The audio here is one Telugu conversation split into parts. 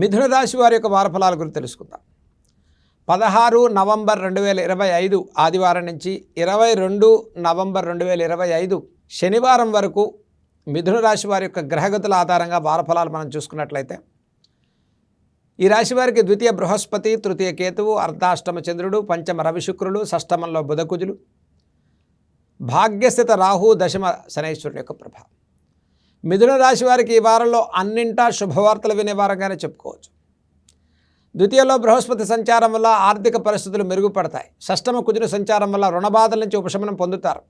మిథున రాశి వారి యొక్క వారఫలాల గురించి తెలుసుకుందాం. పదహారు నవంబర్ రెండు వేల ఇరవై ఐదు ఆదివారం నుంచి ఇరవై రెండు నవంబర్ రెండు వేల ఇరవై ఐదు శనివారం వరకు మిథున రాశి వారి యొక్క గ్రహగతుల ఆధారంగా వారఫలాలు మనం చూసుకున్నట్లయితే ఈ రాశి వారికి ద్వితీయ బృహస్పతి తృతీయ కేతువు అర్ధాష్టమ చంద్రుడు పంచమ రవి శుక్రుడు షష్టమంలో బుధకుజులు భాగ్యస్థిత రాహు దశమ శనైశ్వరుని యొక్క ప్రభావం. మిథున రాశి వారికి ఈ వారంలో అన్నింటా శుభవార్తలు వినే వారంగానే చెప్పుకోవచ్చు. ద్వితీయంలో బృహస్పతి సంచారం వల్ల ఆర్థిక పరిస్థితులు మెరుగుపడతాయి. షష్టమ కుజుని సంచారం వల్ల రుణబాధల నుంచి ఉపశమనం పొందుతారు.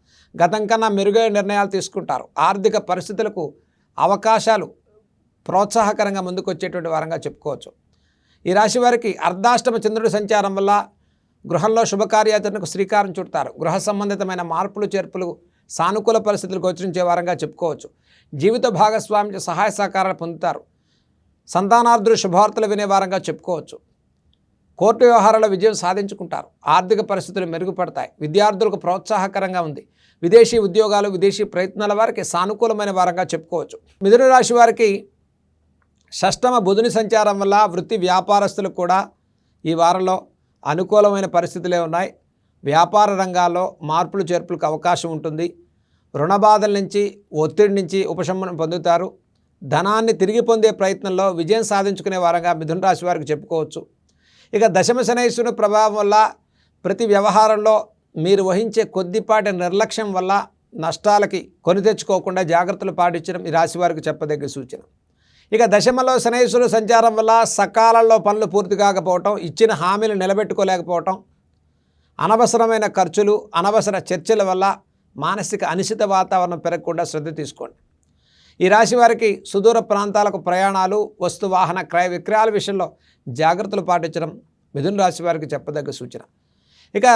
గతం కన్నా మెరుగైన నిర్ణయాలు తీసుకుంటారు. ఆర్థిక పరిస్థితులకు అవకాశాలు ప్రోత్సాహకరంగా ముందుకొచ్చేటువంటి వారంగా చెప్పుకోవచ్చు. ఈ రాశి వారికి అర్ధాష్టమ చంద్రుడి సంచారం వల్ల గృహంలో శుభకార్యాచరణకు శ్రీకారం చుడతారు. గృహ సంబంధితమైన మార్పులు చేర్పులు సానుకూల పరిస్థితులు గోచరించే వారంగా చెప్పుకోవచ్చు. జీవిత భాగస్వామి సహాయ సహకారాలు పొందుతారు. సంతానార్థులు శుభవార్తలు వినే వారంగా చెప్పుకోవచ్చు. కోర్టు వ్యవహారాల విజయం సాధించుకుంటారు. ఆర్థిక పరిస్థితులు మెరుగుపడతాయి. విద్యార్థులకు ప్రోత్సాహకరంగా ఉంది. విదేశీ ఉద్యోగాలు విదేశీ ప్రయత్నాల వారికి సానుకూలమైన వారంగా చెప్పుకోవచ్చు. మిథున రాశి వారికి షష్టమ బుధుని సంచారం వల్ల వృత్తి వ్యాపారస్తులకు కూడా ఈ వారంలో అనుకూలమైన పరిస్థితులే ఉన్నాయి. వ్యాపార రంగాల్లో మార్పులు చేర్పులకు అవకాశం ఉంటుంది. రుణ బాధల నుంచి ఒత్తిడి నుంచి ఉపశమనం పొందుతారు. ధనాన్ని తిరిగి పొందే ప్రయత్నంలో విజయం సాధించుకునే వారంగా మిథున రాశి వారికి చెప్పుకోవచ్చు. ఇక దశమ శనైశ్వరుని ప్రభావం వల్ల ప్రతి వ్యవహారంలో మీరు వహించే కొద్దిపాటి నిర్లక్ష్యం వల్ల నష్టాలకి కొని తెచ్చుకోకుండా జాగ్రత్తలు పాటించడం ఈ రాశి వారికి చెప్పదగ్గ సూచన. ఇక దశమలో శనైశ్వరుడు సంచారం వల్ల సకాలంలో పనులు పూర్తి కాకపోవటం ఇచ్చిన హామీలు నిలబెట్టుకోలేకపోవటం అనవసరమైన ఖర్చులు అనవసర చర్చల వల్ల మానసిక అనిశ్చిత వాతావరణం పెరగకుండా శ్రద్ధ తీసుకోండి. ఈ రాశి వారికి సుదూర ప్రాంతాలకు ప్రయాణాలు వస్తు వాహన క్రయ విక్రయాల విషయంలో జాగ్రత్తలు పాటించడం మిథున రాశి వారికి చెప్పదగ్గ సూచన. ఇక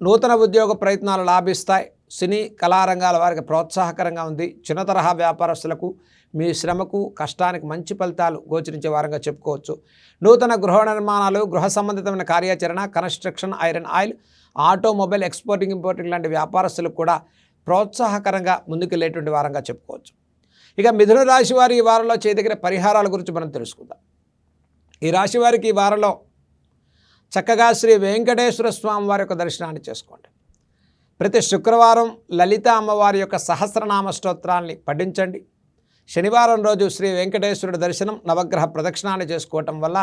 నూతన ఉద్యోగ ప్రయత్నాలు లాభిస్తాయి. సినీ కళారంగాల వారికి ప్రోత్సాహకరంగా ఉంది. చిన్న తరహా వ్యాపారస్తులకు మీ శ్రమకు కష్టానికి మంచి ఫలితాలు గోచరించే వారంగా చెప్పుకోవచ్చు. నూతన గృహ నిర్మాణాలు గృహ సంబంధితమైన కార్యాచరణ construction iron oil automobile exporting importing లాంటి వ్యాపారస్తులకు కూడా ప్రోత్సాహకరంగా ముందుకెళ్ళేటువంటి వారంగా చెప్పుకోవచ్చు. ఇక మిథున రాశి వారి ఈ వారంలో చేయదగిన పరిహారాల గురించి మనం తెలుసుకుందాం. ఈ రాశి వారికి ఈ వారంలో చక్కగా శ్రీ వెంకటేశ్వర స్వామి వారి యొక్క దర్శనాన్ని చేసుకోండి. ప్రతి శుక్రవారం లలిత అమ్మవారి యొక్క సహస్రనామ స్తోత్రాల్ని పఠించండి. శనివారం రోజు శ్రీ వెంకటేశ్వరుడి దర్శనం నవగ్రహ ప్రదక్షిణాలు చేసుకోవటం వల్ల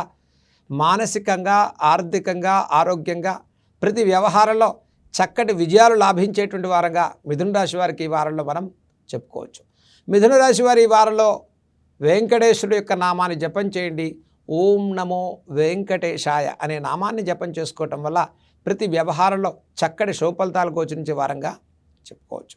మానసికంగా ఆర్థికంగా ఆరోగ్యంగా ప్రతి వ్యవహారంలో చక్కటి విజయాలు లాభించేటువంటి వారంగా మిథున రాశి వారికి ఈ వారంలో మనం చెప్పుకోవచ్చు. మిథున రాశి వారి ఈ వారంలో వెంకటేశ్వరుడు యొక్క నామాన్ని జపం చేయండి. ఓం నమో వెంకటేశాయ అనే నామాన్ని జపం చేసుకోవటం వల్ల ప్రతి వ్యవహారంలో చక్కటి శుభఫలితాలు గోచరించే వారంగా చెప్పుకోవచ్చు.